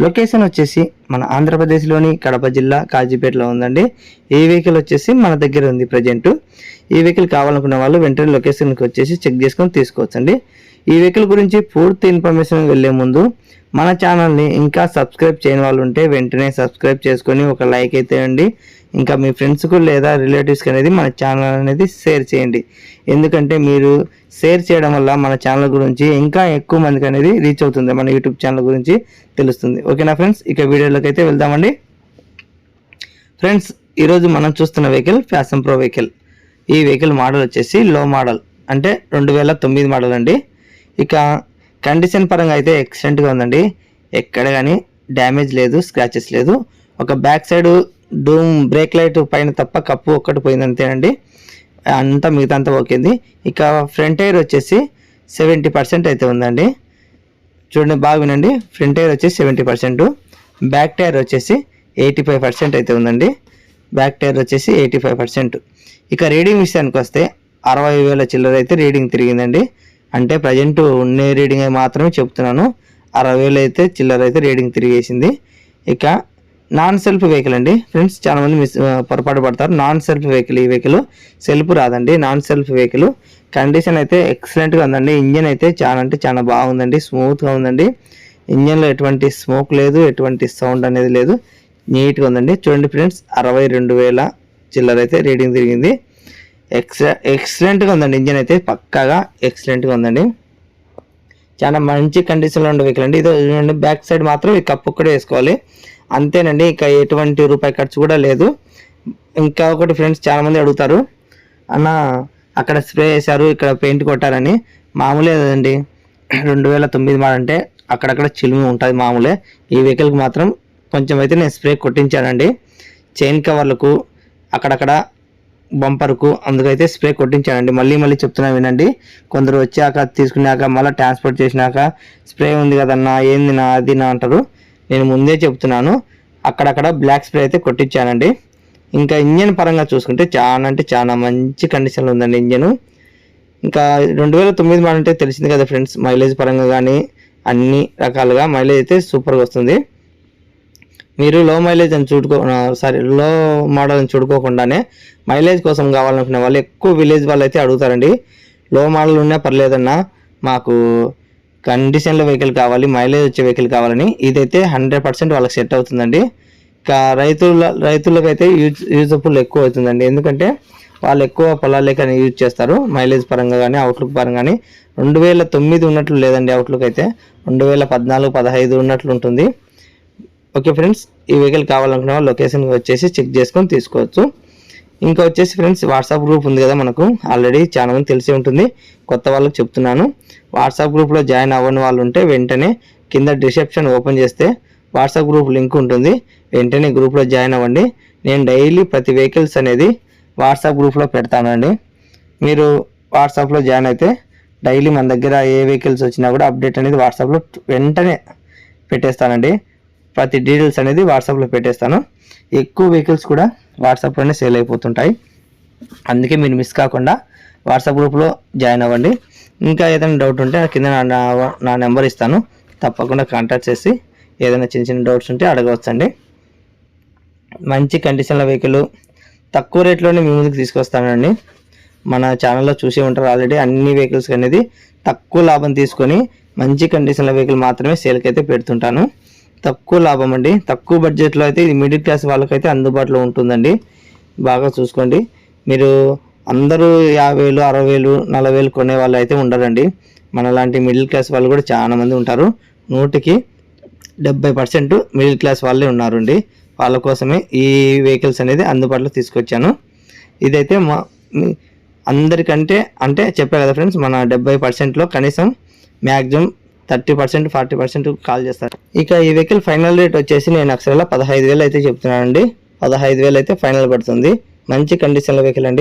Location వచ్చేసి మన ఆంధ్రప్రదేశ్లోని కడప జిల్లా కాజీపేటలో ఉందండి. ఈ వెహికల్ వచ్చేసి మన దగ్గర ఉంది ప్రజెంట్. ఈ వెహికల్ కావాలనుకున్న వాళ్ళు వెంటనే లొకేషన్కి వచ్చేసి చెక్ చేసుకొని తీసుకోవచ్చండి. ఈ వెహికల్ గురించి పూర్తి ఇన్ఫర్మేషన్ వెళ్ళే ముందు మన ఛానల్ని ఇంకా సబ్స్క్రైబ్ చేయని వాళ్ళు ఉంటే వెంటనే సబ్స్క్రైబ్ చేసుకొని ఒక లైక్ అయితే అండి ఇంకా మీ ఫ్రెండ్స్కు లేదా రిలేటివ్స్కి అనేది మన ఛానల్ అనేది షేర్ చేయండి. ఎందుకంటే మీరు షేర్ చేయడం వల్ల మన ఛానల్ గురించి ఇంకా ఎక్కువ మందికి అనేది రీచ్ అవుతుంది. మన యూట్యూబ్ ఛానల్ గురించి తెలుస్తుంది. ఓకేనా ఫ్రెండ్స్? ఇక వీడియోలోకి అయితే వెళ్దామండి. ఫ్రెండ్స్ ఈరోజు మనం చూస్తున్న వెహికల్ ఫ్యాషన్ ప్రో వెహికల్. ఈ వెహికల్ మోడల్ వచ్చేసి లో మోడల్. అంటే రెండు వేల తొమ్మిది మోడల్ అండి. ఇక కండిషన్ పరంగా అయితే ఎక్సలెంట్గా ఉందండి. ఎక్కడ కానీ డ్యామేజ్ లేదు స్క్రాచెస్ లేదు. ఒక back side drum brake light పైన తప్ప కప్పు ఒక్కటి పోయింది అంతేనండి. అంతా మిగతా అంతా ఓకేంది ఇక ఫ్రంట్ టైర్ వచ్చేసి సెవెంటీ పర్సెంట్ అయితే ఉందండి. చూడండి బాగా వినండి. ఫ్రంట్ టైర్ వచ్చేసి సెవెంటీ పర్సెంట్ బ్యాక్ టైర్ వచ్చేసి ఎయిటీ ఫైవ్ పర్సెంట్ అయితే ఉందండి. బ్యాక్ టైర్ వచ్చేసి ఎయిటీ ఫైవ్ పర్సెంట్ ఇక రీడింగ్ విషయానికి వస్తే అరవై వేల చిల్లర అయితే రీడింగ్ తిరిగిందండి. అంటే ప్రజెంట్ ఉండే రీడింగ్ మాత్రమే చెప్తున్నాను. అరవై వేలు అయితే చిల్లర అయితే రీడింగ్ తిరిగేసింది. ఇక నాన్ సెల్ఫ్ వెహికల్ అండి. ఫ్రెండ్స్ చాలా మంది మిస్ పొరపాటు పడతారు. నాన్ సెల్ఫ్ వెహికల్ ఈ వెహికల్ సెల్ఫ్ రాదండి. నాన్ సెల్ఫ్ వెహికల్ కండిషన్ అయితే ఎక్సలెంట్గా ఉందండి. ఇంజన్ అయితే చాలా అంటే చాలా బాగుందండి. స్మూత్గా ఉందండి. ఇంజన్లో ఎటువంటి స్మోక్ లేదు ఎటువంటి సౌండ్ అనేది లేదు. నీట్గా ఉందండి. చూడండి ఫ్రెండ్స్ అరవై రెండు వేల చిల్లర అయితే రీడింగ్ తిరిగింది. ఎక్స ఎక్సలెంట్గా ఉందండి ఇంజన్ అయితే పక్కాగా ఎక్సలెంట్గా ఉందండి. చాలా మంచి కండిషన్లో ఉండే వెహికల్ అండి. ఇది చూడండి బ్యాక్ సైడ్ మాత్రం ఈ కప్పు కూడా వేసుకోవాలి. అంతేనండి ఇక ఎటువంటి రూపాయి ఖర్చు కూడా లేదు. ఇంకా ఒకటి ఫ్రెండ్స్ చాలా మంది అడుగుతారు అన్న అక్కడ స్ప్రే చేశారు ఇక్కడ పెయింట్ కొట్టారని. మామూలే కదండి రెండు వేల తొమ్మిది మాడంటే అక్కడక్కడ చిలుము ఉంటుంది మామూలే. ఈ వెహికల్కి మాత్రం కొంచెం అయితే నేను స్ప్రే కొట్టించానండి. చైన్ కవర్లకు అక్కడక్కడ బంపర్కు. అందుకైతే స్ప్రే కొట్టించానండి. మళ్ళీ మళ్ళీ చెప్తున్నా వినండి. కొందరు వచ్చాక తీసుకున్నాక మళ్ళీ ట్రాన్స్పోర్ట్ చేసినాక స్ప్రే ఉంది కదన్నా ఏంది నా అది నా అంటారు. నేను ముందే చెప్తున్నాను. అక్కడక్కడ బ్లాక్ స్ప్రే అయితే కొట్టించానండి. ఇంకా ఇంజన్ పరంగా చూసుకుంటే చాలా అంటే చాలా మంచి కండిషన్లో ఉందండి ఇంజను. ఇంకా రెండు వేల తొమ్మిది మోడల్ అంటే తెలిసింది కదా ఫ్రెండ్స్ మైలేజ్ పరంగా కానీ అన్ని రకాలుగా మైలేజ్ అయితే సూపర్గా వస్తుంది. మీరు లో మైలేజ్ అని చూడుకో సారీ లో మోడల్ అని చూడుకోకుండానే మైలేజ్ కోసం కావాలనుకునే వాళ్ళు ఎక్కువ విలేజ్ వాళ్ళు అయితే అడుగుతారండి. లో మోడల్ ఉన్నా పర్లేదన్నా మాకు కండిషన్లో వెహికల్ కావాలి మైలేజ్ వచ్చే వెహికల్ కావాలని ఇదైతే హండ్రెడ్ పర్సెంట్ వాళ్ళకి సెట్ అవుతుందండి. ఇంకా రైతుల రైతులకు అయితే యూజ్ యూజఫుల్ ఎక్కువ అవుతుందండి. ఎందుకంటే వాళ్ళు ఎక్కువ పొలాలకి యూజ్ చేస్తారు. మైలేజ్ పరంగా కానీ అవుట్లుక్ పరంగా కానీ రెండు వేల తొమ్మిది ఉన్నట్లు లేదండి అవుట్లుక్ అయితే. రెండు వేల పద్నాలుగు పదహైదు ఉన్నట్లు ఉంటుంది. ఓకే ఫ్రెండ్స్ ఈ వెహికల్ కావాలనుకున్న వాళ్ళు లొకేషన్ వచ్చేసి చెక్ చేసుకొని తీసుకోవచ్చు. ఇంకా వచ్చేసి ఫ్రెండ్స్ వాట్సాప్ గ్రూప్ ఉంది కదా మనకు ఆల్రెడీ చాలా మంది తెలిసి ఉంటుంది. కొత్త వాళ్ళకి చెప్తున్నాను. వాట్సాప్ గ్రూప్లో జాయిన్ అవ్వని వాళ్ళు ఉంటే వెంటనే కింద డిసెప్షన్ ఓపెన్ చేస్తే వాట్సాప్ గ్రూప్ లింక్ ఉంటుంది. వెంటనే గ్రూప్లో జాయిన్ అవ్వండి. నేను డైలీ ప్రతి వెహికల్స్ అనేది వాట్సాప్ గ్రూప్లో పెడతానండి. మీరు వాట్సాప్లో జాయిన్ అయితే డైలీ మన దగ్గర ఏ వెహికల్స్ వచ్చినా కూడా అప్డేట్ అనేది వాట్సాప్లో వెంటనే పెట్టేస్తానండి. ప్రతి డీటెయిల్స్ అనేది వాట్సాప్లో పెట్టేస్తాను. ఎక్కువ వెహికల్స్ కూడా వాట్సాప్లోనే సేల్ అయిపోతుంటాయి. అందుకే మీరు మిస్ కాకుండా వాట్సాప్ గ్రూప్లో జాయిన్ అవ్వండి. ఇంకా ఏదైనా డౌట్ ఉంటే కింద నా- నా- నెంబర్ ఇస్తాను. తప్పకుండా కాంటాక్ట్ చేసి ఏదైనా చిన్న చిన్న డౌట్స్ ఉంటే అడగవచ్చండి. మంచి కండిషన్ల వెహికల్ తక్కువ రేట్లోనే మీ ముందుకు తీసుకొస్తానండి. మన ఛానల్లో చూసి ఉంటారు ఆల్రెడీ అన్ని వెహికల్స్ అనేది తక్కువ లాభం తీసుకొని మంచి కండిషన్ల వెహికల్ మాత్రమే సేల్కి అయితే పెడుతుంటాను. తక్కువ లాభం అండి. తక్కువ బడ్జెట్లో అయితే ఇది మిడిల్ క్లాస్ వాళ్ళకైతే అందుబాటులో ఉంటుందండి. బాగా చూసుకోండి. మీరు అందరూ యాభై వేలు అరవై వేలు నలభై వేలు కొనే వాళ్ళు అయితే ఉండరండి. మన లాంటి మిడిల్ క్లాస్ వాళ్ళు కూడా చాలామంది ఉంటారు. నూటికి డెబ్బై పర్సెంట్ మిడిల్ క్లాస్ వాళ్ళే ఉన్నారండి. వాళ్ళ కోసమే ఈ వెహికల్స్ అనేది అందుబాటులో తీసుకొచ్చాను. ఇదైతే మా అందరికంటే అంటే చెప్పా కదా ఫ్రెండ్స్ మన డెబ్బై పర్సెంట్లో కనీసం maximum thirty percent forty percent call చేస్తారు. ఇక ఈ వెహికల్ ఫైనల్ రేట్ వచ్చేసి నేను అక్షరాల పదహైదు వేలు అయితే చెప్తున్నానండి. పదహైదు వేలు అయితే ఫైనల్ పడుతుంది. మంచి కండిషన్ల వెహికల్ అండి.